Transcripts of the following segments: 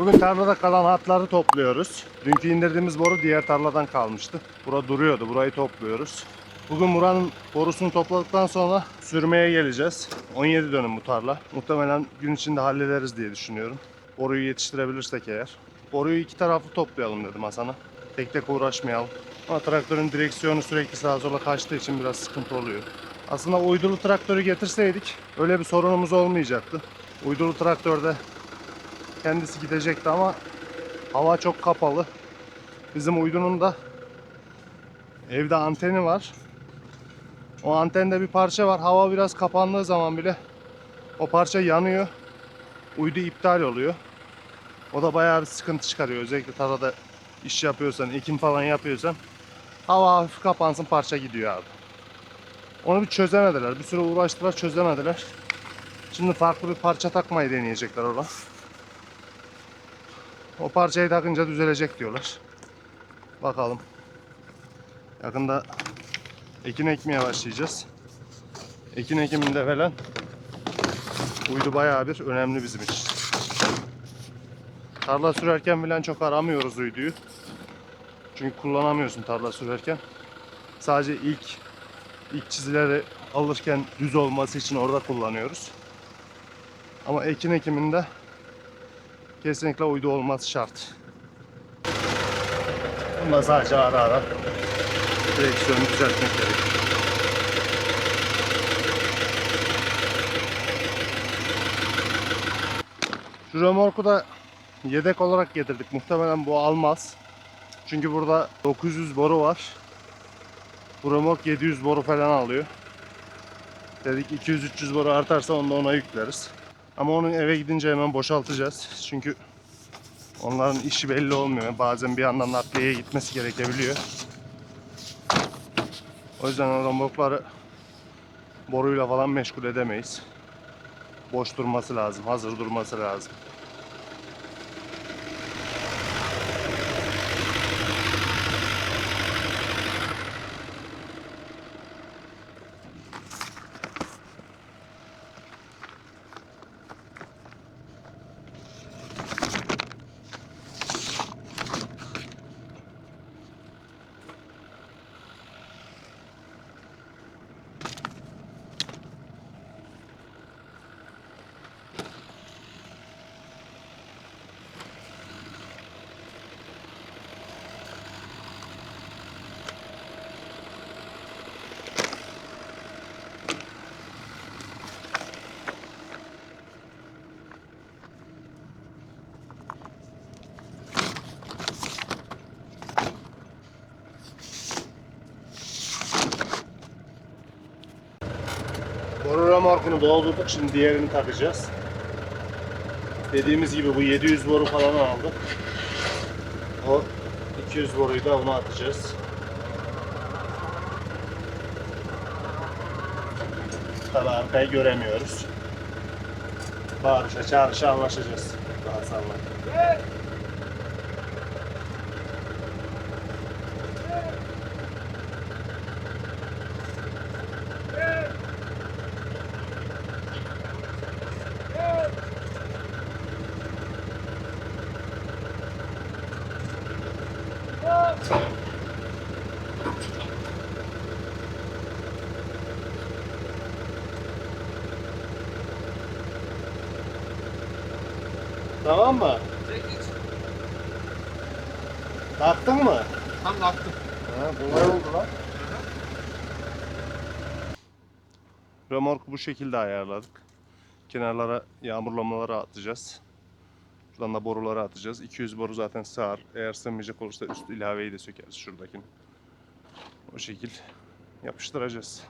Bugün tarlada kalan hatları topluyoruz. Dünkü indirdiğimiz boru diğer tarladan kalmıştı. Bura duruyordu. Burayı topluyoruz. Bugün buranın borusunu topladıktan sonra sürmeye geleceğiz. 17 dönüm bu tarla. Muhtemelen gün içinde hallederiz diye düşünüyorum. Boruyu yetiştirebilirsek eğer. Boruyu iki taraflı toplayalım dedim Hasan'a. Tek tek uğraşmayalım. Ama traktörün direksiyonu sürekli sağa sola kaçtığı için biraz sıkıntı oluyor. Aslında uydulu traktörü getirseydik öyle bir sorunumuz olmayacaktı. Uydulu traktörde kendisi gidecekti ama hava çok kapalı. Bizim uydunun da evde anteni var. O antende bir parça var. Hava biraz kapandığı zaman bile o parça yanıyor. Uydu iptal oluyor. O da bayağı bir sıkıntı çıkarıyor. Özellikle tarlada iş yapıyorsan, ekim falan yapıyorsan hava hafif kapansın parça gidiyor abi. Onu bir çözemediler. Bir süre uğraştılar çözemediler. Şimdi farklı bir parça takmayı deneyecekler orada. O parçayı takınca düzelecek diyorlar. Bakalım. Yakında ekin ekmeye başlayacağız. Ekin ekiminde falan uydu bayağı bir önemli bizim için. Tarla sürerken falan çok aramıyoruz uyduyu. Çünkü kullanamıyorsun tarla sürerken. Sadece ilk ilk çizileri alırken düz olması için orada kullanıyoruz. Ama ekin ekiminde kesinlikle uydu olması şart. Bunda sadece ara ara direksiyonu düzeltmek gerekiyor. Şu römorku da yedek olarak getirdik. Muhtemelen bu almaz. Çünkü burada 900 boru var. Bu römork 700 boru falan alıyor. Dedik 200-300 boru artarsa onu da ona yükleriz. Ama onun eve gidince hemen boşaltacağız. Çünkü onların işi belli olmuyor. Bazen bir yandan nakliyeye gitmesi gerekebiliyor. O yüzden o römorkları boruyla falan meşgul edemeyiz. Boş durması lazım, hazır durması lazım. Remorkunu doldurduk. Şimdi diğerini takacağız. Dediğimiz gibi bu 700 boru falan aldı. O 200 boruyu da ona atacağız. Tabi arkayı göremiyoruz. Bağırışa çağrışa anlaşacağız. Daha sonra. Tamam mı? Taktın mı? Tam baktım. Ha, bunlar oldu lan. Römorku bu şekilde ayarladık. Kenarlara yağmurlamaları atacağız. Şuradan da boruları atacağız. 200 boru zaten sığar. Eğer sığmayacak olursa üst ilaveyi de sökeriz şuradakini. O şekil yapıştıracağız.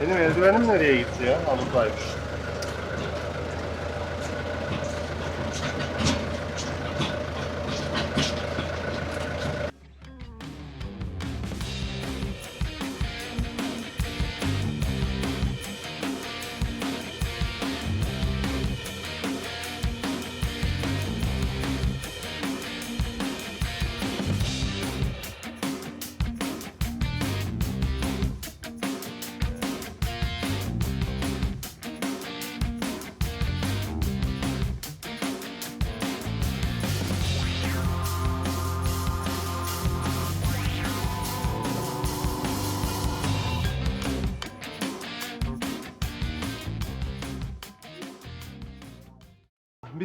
Benim eldivenim nereye gitti ya? Ha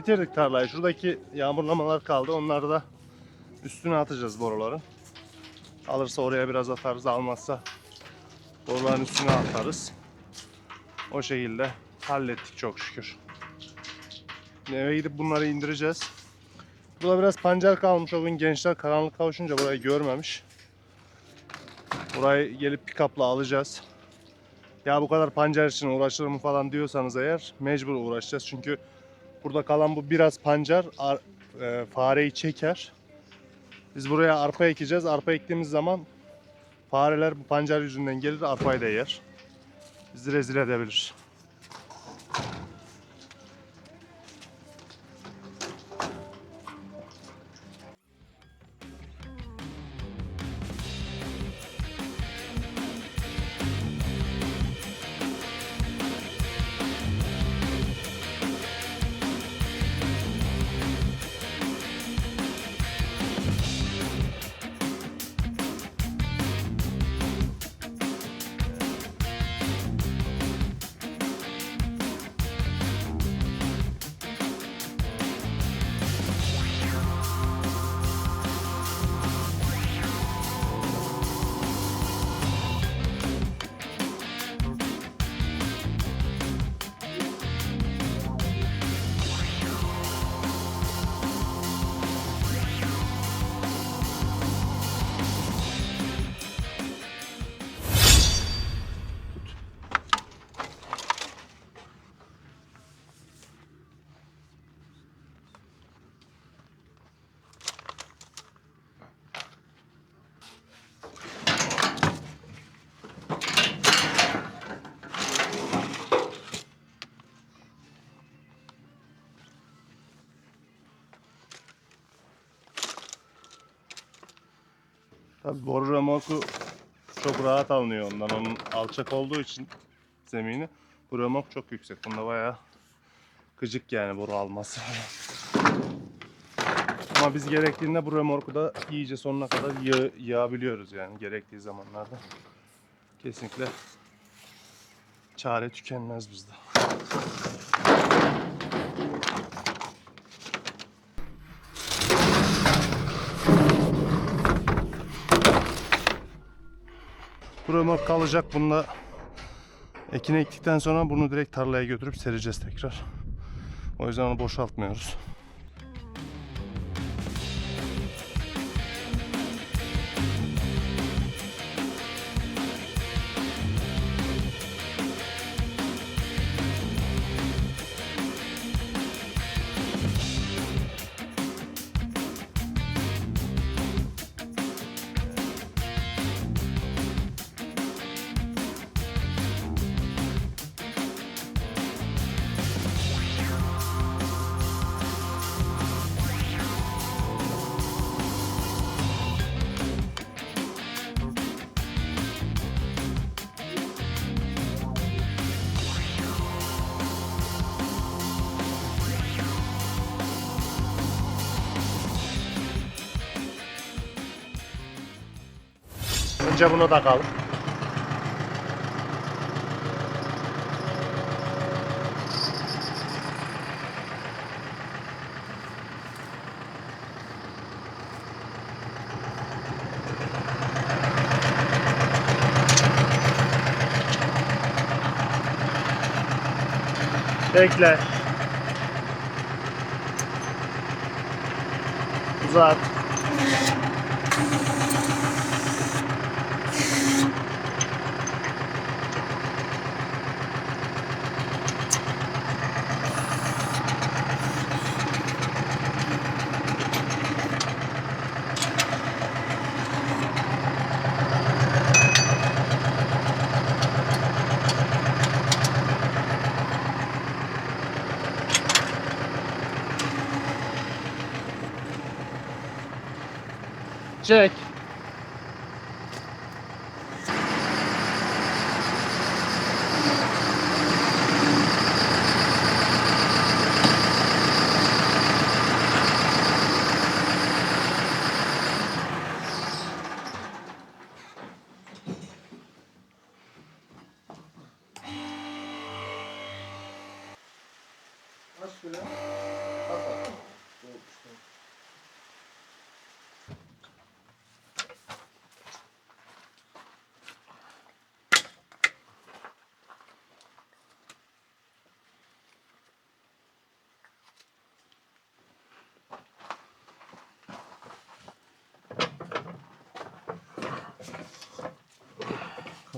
bitirdik tarlayı. Şuradaki yağmurlamalar kaldı. Onları da üstüne atacağız boruların. Alırsa oraya biraz atarız. Almazsa boruların üstüne atarız. O şekilde hallettik çok şükür. Eve gidip bunları indireceğiz. Burada biraz pancar kalmış. O gün gençler karanlık kavuşunca burayı görmemiş. Burayı gelip pick-up'la alacağız. Ya bu kadar pancar için uğraşır mı falan diyorsanız eğer mecbur uğraşacağız. Çünkü burada kalan bu biraz pancar ar- e, fareyi çeker. Biz buraya arpa ekeceğiz. Arpa ektiğimiz zaman fareler bu pancar yüzünden gelir arpayı da yer. Bizi rezil edebilir. Tabii boru remorku çok rahat alınıyor ondan. Onun alçak olduğu için zemini. Bu remork çok yüksek. Bunda bayağı gıcık yani boru alması. Ama biz gerektiğinde bu remorku da iyice sonuna kadar yağ, yağabiliyoruz yani gerektiği zamanlarda. Kesinlikle çare tükenmez bizde. Bu römork kalacak. Bununla ekine ektikten sonra bunu direkt tarlaya götürüp sereceğiz tekrar. O yüzden onu boşaltmıyoruz. Önce bunu takalım. Bekle. Uzat. Çek.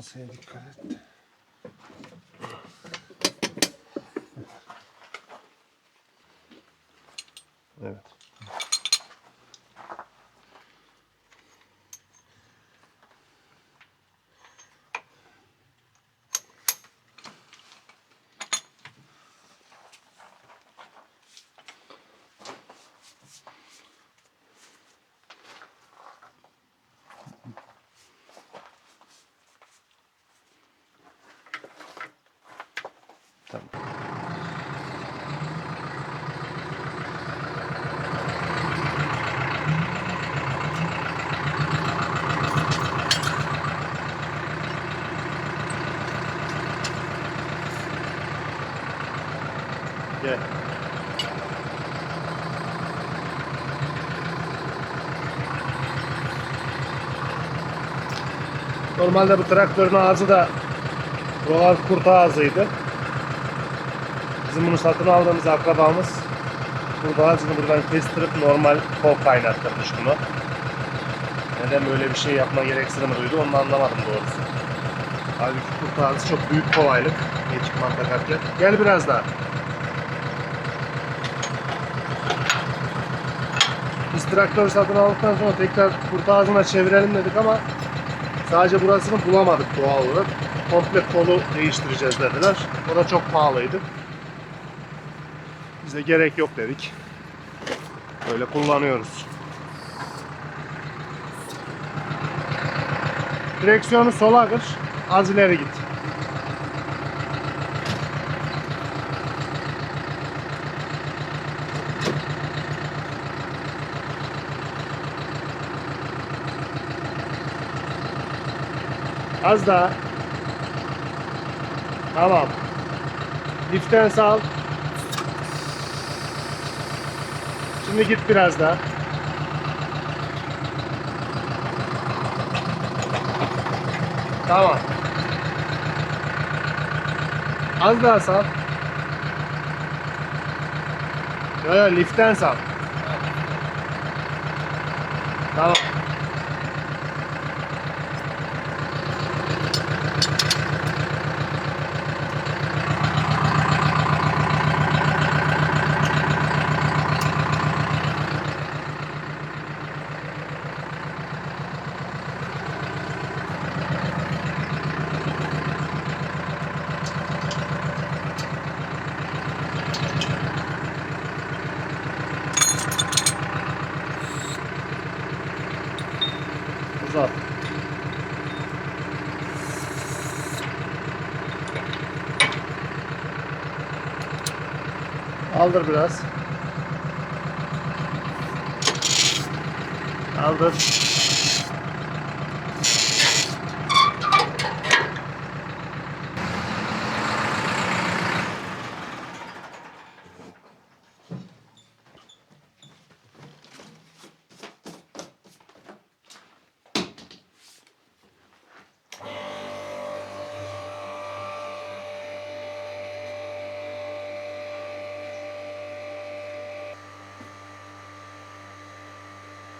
Masaya dikkat et. Evet. Gel. Normalde bu traktörün ağzı da buralar kurt ağzıydı. Bizim bunu satın aldığımız akrabamız bu ağzını buradan kestirip normal kol kaynattırmış bunu. Neden böyle bir şey yapma gereksinimi duydu onu anlamadım doğrusu. Halbuki kurt ağzı çok büyük kolaylık ekipman takarken. Gel biraz daha. Biz traktör satın aldıktan sonra tekrar kurt ağzına çevirelim dedik ama sadece burasını bulamadık doğal olarak. Komple kolu değiştireceğiz dediler. O da çok pahalıydı. Biz de gerek yok dedik. Böyle kullanıyoruz. Direksiyonu sola kır, az ileri git. Az daha. Tamam. Liften sal. Şimdi git biraz daha. Tamam. Az daha sal. Yo yo liften sal. Tamam. Uzat. Aldır biraz. Aldır.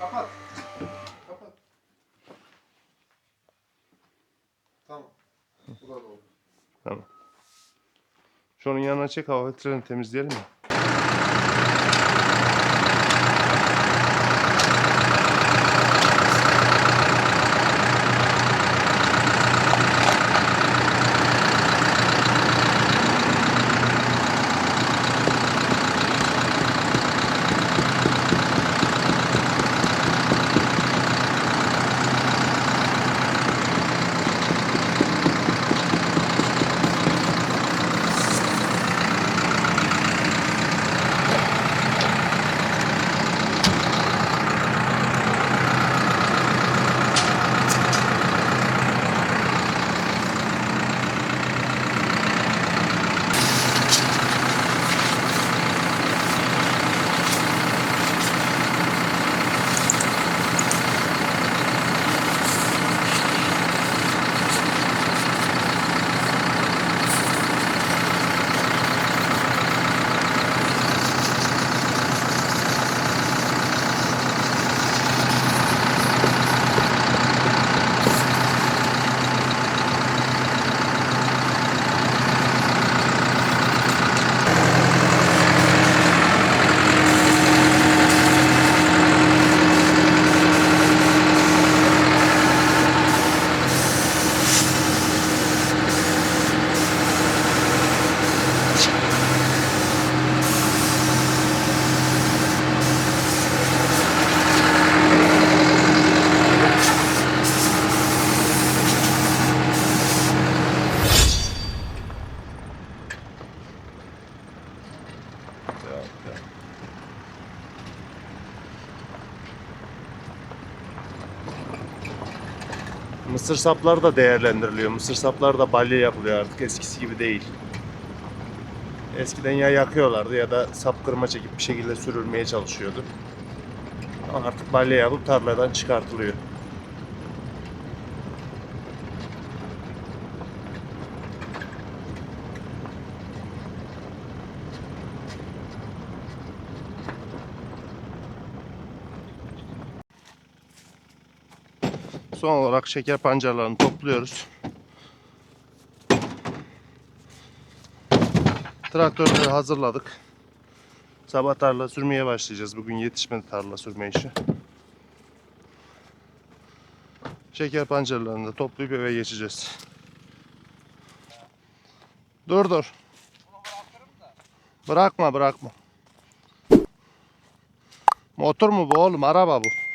Kapat. Kapat. Tamam. Bu da oldu. Tamam. Şunun yanına çek hava filtrelerini temizleyelim mi? Mısır sapları da değerlendiriliyor. Mısır sapları da balya yapılıyor artık eskisi gibi değil. Eskiden ya yakıyorlardı ya da sap kırma çekip bir şekilde sürülmeye çalışıyordu. Artık balya yapıp tarladan çıkartılıyor. Son olarak şeker pancarlarını topluyoruz. Traktörleri hazırladık. Sabah tarla sürmeye başlayacağız. Bugün yetişmedi tarla sürme işi. Şeker pancarlarını da toplayıp eve geçeceğiz. Dur dur. Bırakma bırakma. Motor mu bu oğlum? Araba bu.